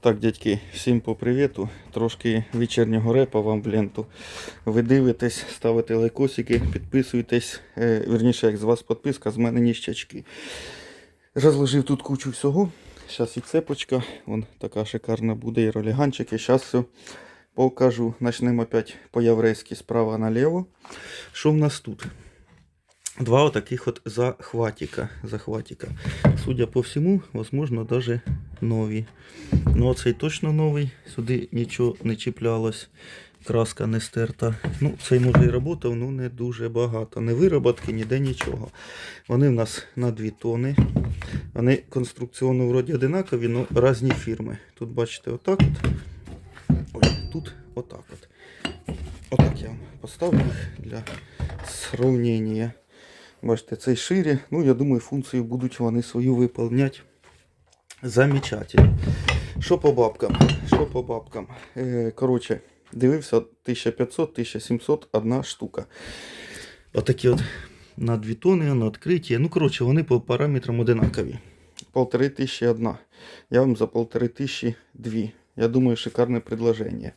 Так, дядьки, всім по привіту. Трошки вечірнього репа вам в ленту. Ви дивитесь, ставите лайкосики, підписуйтесь. Е, вірніше, як з вас підписка, з мене ніщачки. Розложив тут кучу всього. Зараз і цепочка, вон така шикарна буде, і роліганчики. Зараз все покажу. Начнемо опять по-єврейськи справа наліво. Що в нас тут? Два вот таких вот захватика. захватика. Судя по всему, возможно, даже нові. Ну, оцей точно новий. Сюди нічого не чіплялось. Краска не стерта. Ну, цей може і працював, але не дуже багато. Не вироботки, ніде нічого. Вони в нас на 2 тони. Вони конструкціонно вроді одинакові, але різні фірми. Тут бачите, отак от. Ой, тут отак от. Отак я вам поставлю для сравнення. Бачите, цей шире. Ну, я думаю, функцію будуть вони свою виповняти. Замечательно. Що по бабкам? Що по бабкам? Е, коротше, дивився 1500-1700 одна штука. Отакі от на 2 тони, на відкриті. Ну, коротше, вони по параметрам одинакові. Полтори тисячі одна. Я вам за полтори тисячі дві. Я думаю, шикарне предложення.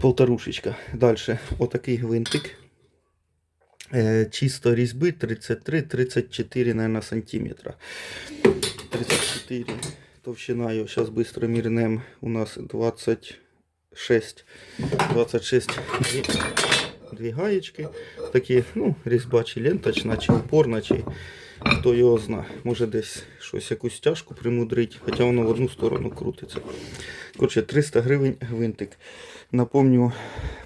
Полторушечка. Далі, отакий гвинтик. Е, чисто різьби 33-34, наверное, сантиметра. 34 товщина його. Зараз швидко мірнем. У нас 26. 26 дві, гаєчки. Такі, ну, різьба чи ленточна, чи упорна, чи хто його зна. Може десь щось якусь стяжку примудрить, хоча воно в одну сторону крутиться. Короче, 300 гривень гвинтик. Напомню,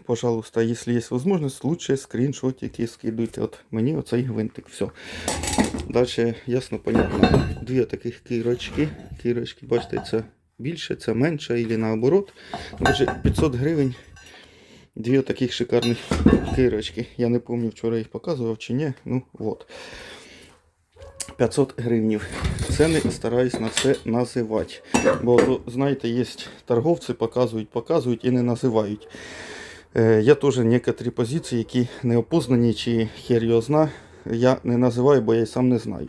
пожалуйста, если есть возможность, лучше скріншотики скидуйте. От мені оцей гвинтик. Все. Далі ясно, понятно. Дві таких кірочки. Кірочки, бачите, це більше, це менше, або наоборот. Отже, 500 гривень. Дві таких шикарних кирочки. Я не пам'ятаю, вчора їх показував чи ні. Ну, от. 500 гривнів. Ціни стараюсь на це називати. Бо, знаєте, є торговці, показують, показують і не називають. Е, є теж некоторі позиції, які не опознані, чи хер його зна. Я не називаю, бо я й сам не знаю.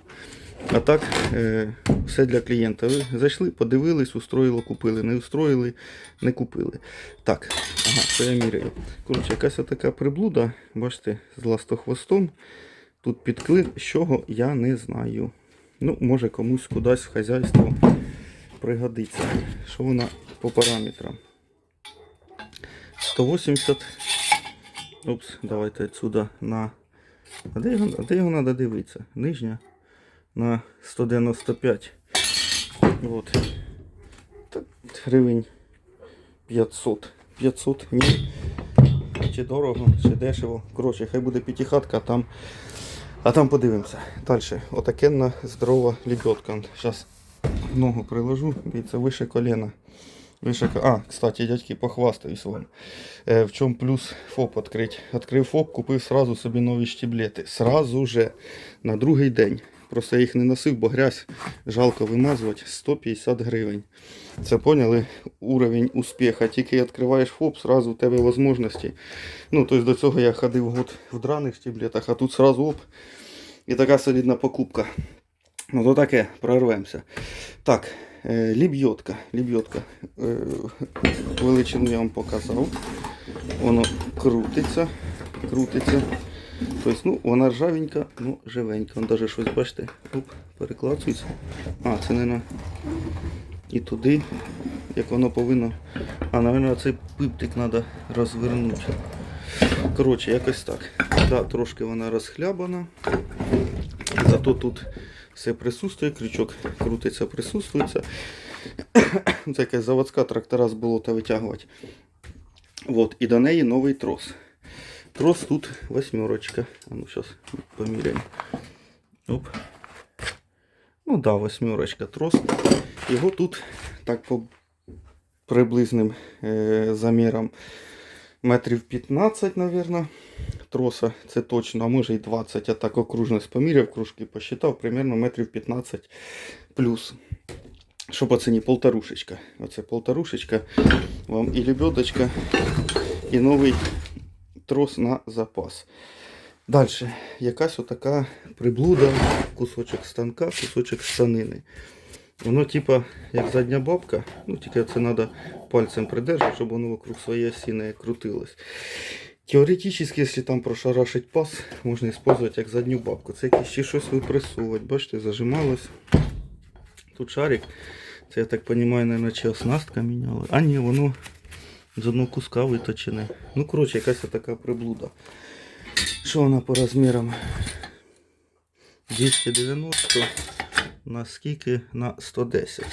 А так, е, все для клієнта. Ви зайшли, подивились, устроїло, купили. Не устроїли, не купили. Так, ага, це я міряю. Коротше, якась така приблуда, бачите, з ластохвостом. Тут підклин, з чого я не знаю. Ну, може комусь кудись в хазяйство пригодиться. Що вона по параметрам? 180. Опс, давайте отсюда на. А де його, а де його треба дивитися? Нижня на 195. От. Так, гривень 500. 500, ні. Чи дорого, чи дешево. Коротше, хай буде п'ятихатка, там а там подивимося. Далі. Отакенна здорова лебедка. Зараз ногу приложу, це вище коліна. Вище... А, кстати, дядьки, похвастаюсь вам. Е, в чому плюс ФОП відкрити? Відкрив ФОП, купив сразу собі нові штіблети. Сразу же. На другий день. Просто я їх не носив, бо грязь жалко вимазувати. 150 гривень. Це поняли уровень успіха. Тільки відкриваєш ФОП, сразу у тебе можливості. Ну, тобто до цього я ходив год в драних штіблетах, а тут сразу оп. І така солідна покупка. Ну, то таке, прорвемося. Так, е, ліб'йотка. Ліб'йотка. Е, величину я вам показав. Воно крутиться. Крутиться. Тобто, ну, вона ржавенька, ну, живенька. Вон навіть щось, бачите, оп, перекладується. А, це не на. І туди, як воно повинно. А, мабуть, цей пиптик треба розвернути. Коротше, якось так. Да, трошки вона розхлябана. Зато тут все присутствує, крючок крутиться, присутствується. Це якась заводська трактора з болота витягувати. Вот, і до неї новий трос. Трос тут восьмерочка. А ну зараз поміряємо. Оп. Ну да, восьмерочка трос. Його тут так по приблизним е, замірам метрів 15, мабуть, троса, це точно, а може і 20, я так окружність поміряв, кружки посчитав, примерно метрів 15 плюс. Що по ціні? Полторушечка. Оце полторушечка. Вам і лебедочка, і новий трос на запас. Далі, якась отака приблуда, кусочок станка, кусочок станини. Воно типа як задня бабка, ну тільки це треба пальцем придержати, щоб воно вокруг своєї осі не крутилось. Теоретично, якщо там прошарашить пас, можна використовувати як задню бабку. Це якесь ще щось випресовувати. Бачите, зажималось. Тут шарик. Це я так розумію, чи оснастка міняла. А ні, воно з одного куска виточене. Ну, коротше, якась така приблуда. Що вона по розмірам? 290 на скільки? На 110.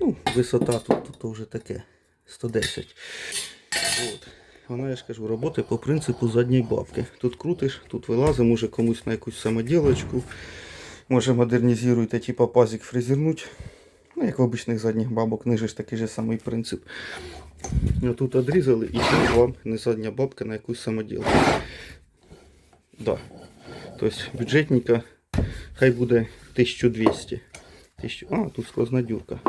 Ну, висота тут, тут вже таке. 110. От. Вона, я ж кажу, роботи по принципу задньої бабки. Тут крутиш, тут вилазить, може комусь на якусь самоділочку. Може модернізуєте, типа пазик фрезернуть. Ну, як в обичних задніх бабок, ниже ж такий же самий принцип. Ну, тут одрізали і тут вам не задня бабка на якусь самоділку. Да. Тобто бюджетника хай буде 1200. 1000... А, тут сквозна дюрка.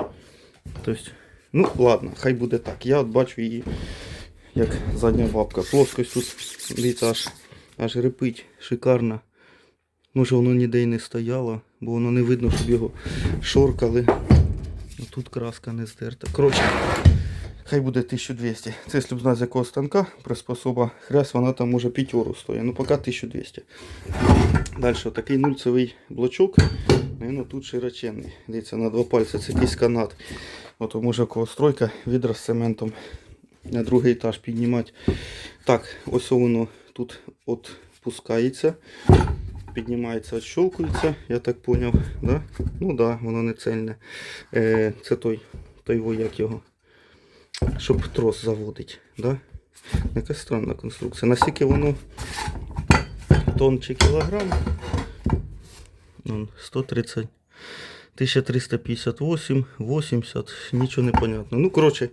Тобто, ну ладно, хай буде так. Я от бачу її як задня бабка. Плоскость тут, дивіться, аж, аж репить, шикарно. Може воно ніде й не стояло, бо воно не видно, щоб його шоркали. Ну, Тут краска не здерта. Коротше, хай буде 1200. Це якщо з якого станка приспособа хряс, вона там може п'ятеру стоїть. Ну поки 1200. Далі такий нульцевий блочок. Наверно, тут широченний. Дивіться, на два пальці це якийсь канат. От у кого стройка, відра з цементом на другий етаж піднімати. Так, ось воно тут от пускається. Піднімається, відщолкується, я так поняв. Да? Ну да, воно не цельне. Е, це той, той вояк його. Щоб трос заводить. Да? Якась странна конструкція. Наскільки воно тонн чи кілограм? 130. 1358, 80, нічого не понятно. Ну, коротше,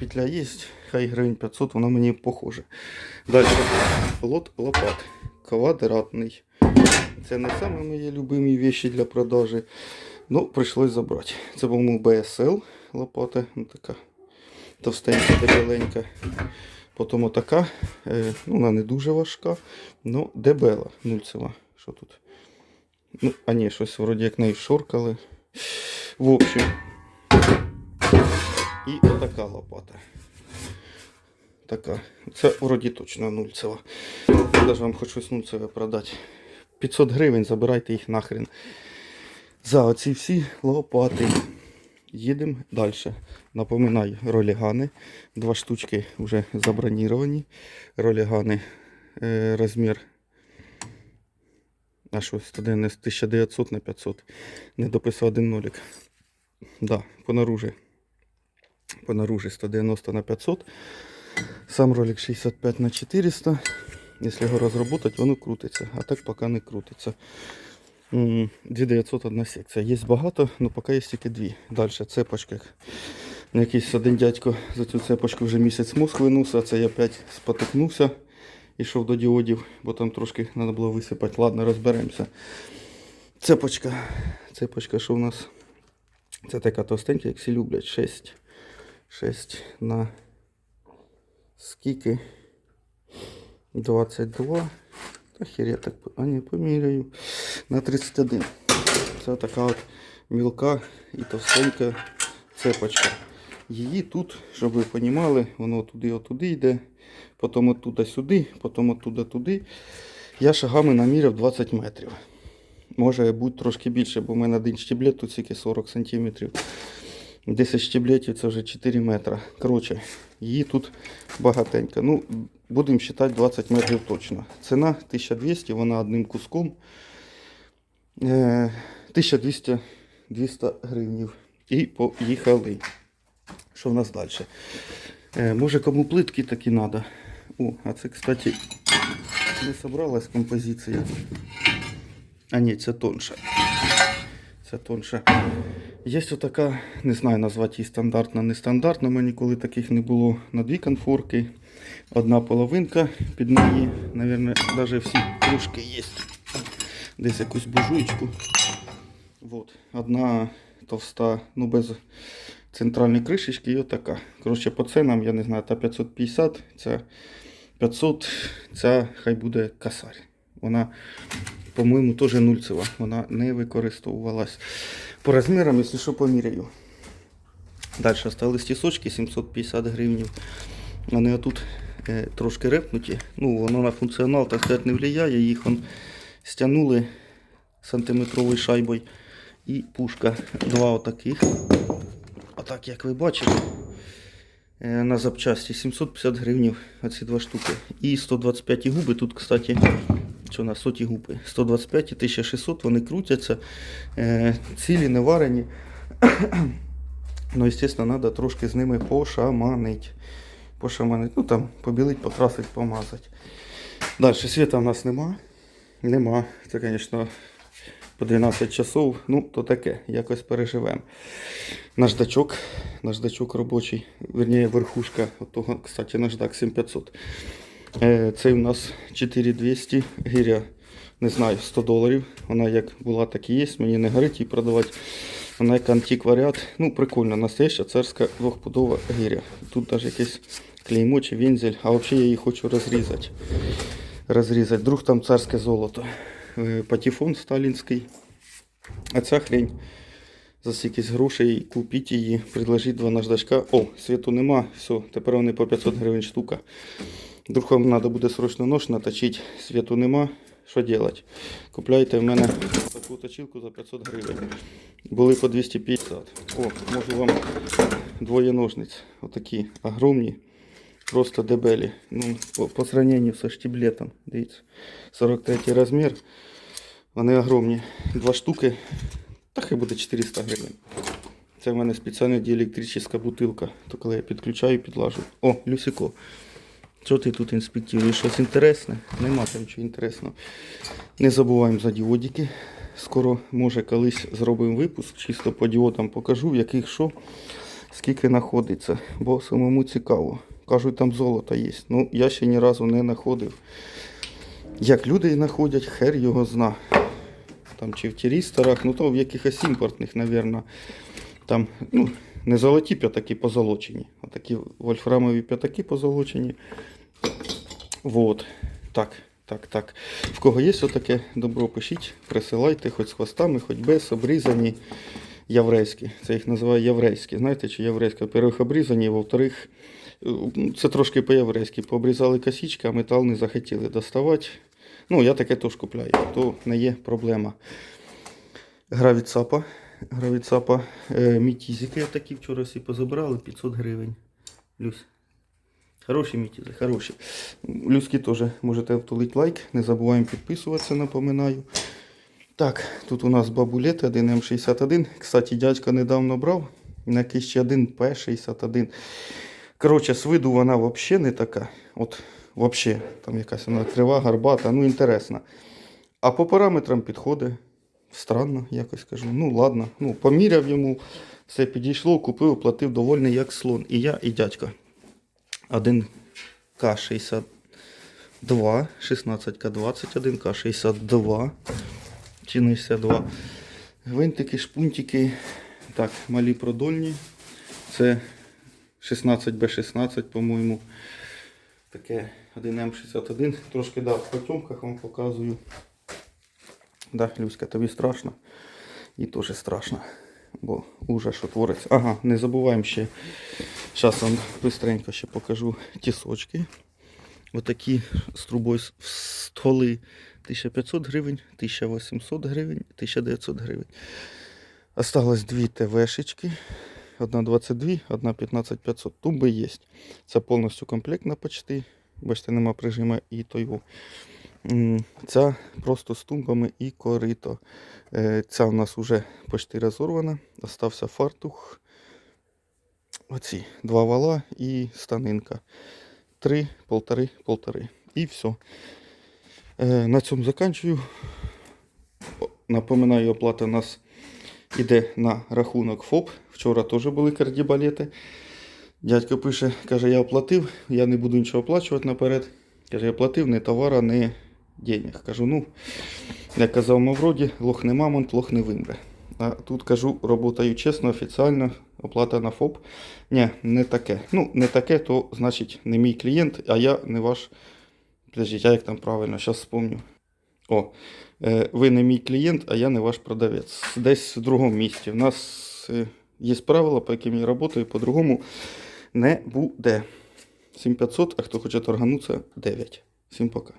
петля є, хай гривень 500, вона мені похоже. Далі. Лот лопат. Квадратний. Це не саме мої любимі вещи для продажі. Ну, прийшлось забрати. Це був мій BSL лопата. Ну, така товстенька, дебеленька. Потім отака. Е, ну, вона не дуже важка. Ну, дебела нульцева. Що тут? Ну, а ні, щось вроді як неї шоркали. В общем. І отака лопата. Така. Це вроді точно нульцева. Я навіть вам хочу нульцеве продати. 500 гривень, забирайте їх нахрен. За оці всі лопати. Їдемо далі. Напоминаю, ролігани. Два штучки вже заброніровані. Ролігани е, розмір. А що, 1900 на 500. Не дописав один нолик. Да, по наружі. По наружі 190 на 500. Сам ролик 65 на 400. Якщо його розробити, воно крутиться. А так поки не крутиться. М, 2901 секція. Є багато, але поки є тільки дві. Далі цепочка. Якийсь один дядько за цю цепочку вже місяць мозг винувся, а це я опять спотикнувся. Ішов до діодів, бо там трошки треба було висипати. Ладно, розберемося. Цепочка. Цепочка, що у нас? Це така товстенька, як всі люблять. 6. 6 на скільки? 22. Та хер я так а не поміряю. На 31. Це така от мілка і товстенька цепочка. Її тут, щоб ви розуміли, воно туди отуди йде, потім оттуда сюди, потім оттуда туди. Я шагами наміряв 20 метрів. Може бути трошки більше, бо в мене один штіблет тут тільки 40 см. 10 штіблетів це вже 4 метри. Коротше, її тут багатенько. Ну, будемо вважати 20 метрів точно. Ціна 1200, вона одним куском. Е, 1200 200 гривнів. І поїхали. Що в нас далі? Е, може кому плитки такі треба. О, а це, кстати, не собралась композиція. А ні, це тонша. Це тонша. Є отака, не знаю назвати її стандартна, нестандартна. У мене ніколи таких не було на дві конфорки. Одна половинка під неї, мабуть, навіть всі кружки є. Десь якусь буржуєчку. Вот. Одна товста, ну без центральної кришечки і отака. Коротше, по ценам, я не знаю, та 550, ця 500, ця хай буде касарь. Вона по-моєму, теж нульцева. Вона не використовувалась. По розмірам, якщо що, поміряю. Далі остались тісочки 750 гривень. Вони отут е, трошки репнуті. Ну, воно на функціонал, так сказати, не впливає. Їх он стягнули сантиметровою шайбою. І пушка. Два отаких. Отак, як ви бачите. Е, На запчасті 750 гривень оці два штуки. І 125 губи. Тут, кстати, що на соті губи. 125 і 1600 вони крутяться. Е, Цілі не варені. Ну, звісно, треба трошки з ними пошаманить. Пошаманить. Ну там побілить, покрасить, помазати. Далі світа в нас нема. Нема. Це, звісно, по 12 часов. Ну, то таке, якось переживемо. Наждачок, наждачок робочий, верніше верхушка, от того, кстати, наждак 7500. Е, Цей у нас 4200 гиря, не знаю, 100 доларів. Вона як була, так і є. Мені не горить її продавати. Вона як антикваріат. Ну, прикольно, настояща царська двохпудова гиря. Тут навіть якесь клеймо чи вензель, а взагалі я її хочу розрізати. Розрізати. Друг там царське золото. Е, Патефон сталінський. А ця хрень за стільки грошей купіть її, предложіть два наждачка. О, світу нема, все, тепер вони по 500 гривень штука. Вдруг треба буде срочно нож наточити, світу нема. Що робити? Купляйте в мене таку точилку за 500 гривень. Були по 250. О, можу вам двоє ножниць. Отакі огромні. Просто дебелі. Ну, по, по сравнению со штиблетом. Дивіться. 43 розмір. Вони огромні. Два штуки. Та хай буде 400 гривень. Це в мене спеціальна діелектрична бутилка. То коли я підключаю, підлажу. О, Люсико. Що ти тут інспектуєш? Щось інтересне? Нема там нічого інтересного. Не забуваємо за діодики. Скоро, може, колись зробимо випуск, чисто по діодам покажу, в яких що, скільки знаходиться. Бо самому цікаво. Кажуть, там золото є. Ну, я ще ні разу не знаходив. Як люди знаходять, хер його зна. Там чи в тірісторах, ну то в якихось імпортних, мабуть. Там, ну, не золоті п'ятаки позолочені. а такі вольфрамові п'ятаки позолочені. Вот. Так, так, так. В кого є отаке добро, пишіть, присилайте, хоч з хвостами, хоч без, обрізані єврейські. Це їх називаю єврейські. Знаєте, чи єврейські? Во-первых, обрізані, во-вторых, е, це трошки по-єврейськи. Пообрізали косички, а метал не захотіли доставати. Ну, я таке теж купляю, то не є проблема. Гравіцапа. Гравіцапа. Е, мітізики такі вчора всі позабрали, 500 гривень. Люсь. Хороші мітізи, хороші. Люськи теж можете втулити лайк. Не забуваємо підписуватися, напоминаю. Так, тут у нас бабулети 1М61. Кстати, дядька недавно брав на ще 1П61. Коротше, з виду вона взагалі не така. От, взагалі, там якась вона крива, гарбата, ну інтересна. А по параметрам підходить. Странно, якось кажу. Ну, ладно. Ну, поміряв йому, все підійшло, купив, оплатив довольний як слон. І я, і дядька. 1К62, 16К20, 1К62, чи не 62. Гвинтики, шпунтики. Так, малі продольні. Це 16Б16, по-моєму. Таке 1М61. Трошки дав в потьомках вам показую. Да, Люська, тобі страшно. І теж страшно. Бо ужас, що твориться. Ага, не забуваємо ще. Зараз вам быстренько ще покажу тісочки. Отакі з трубою с- стволи 1500 гривень, 1800 гривень, 1900 гривень. Осталось дві ТВшечки. Одна 22, одна 15500. Тумби є. Це повністю комплектна почти. Бачите, нема прижима і тойву. Ця просто з тумбами і корито. Е, Ця у нас вже почти розорвана. Остався фартух. Оці два вала і станинка. Три, полтори, полтори. І все. На цьому заканчую. Напоминаю, оплата у нас іде на рахунок ФОП. Вчора теж були кардібалети. Дядько пише, каже, я оплатив, я не буду нічого оплачувати наперед. Каже, я платив не товара, не денег. Кажу, ну, як казав Мавроді, лох не мамонт, лох не вимре. А тут кажу, роботаю чесно, офіціально, оплата на ФОП. Ні, не таке. Ну, не таке, то значить не мій клієнт, а я не ваш. Подождіть, а як там правильно, зараз спомню. О, е, ви не мій клієнт, а я не ваш продавець. Десь в другому місці. У нас е, є правила, по яким я працюю, по-другому не буде. 7500, а хто хоче торганутися, 9. Всім пока.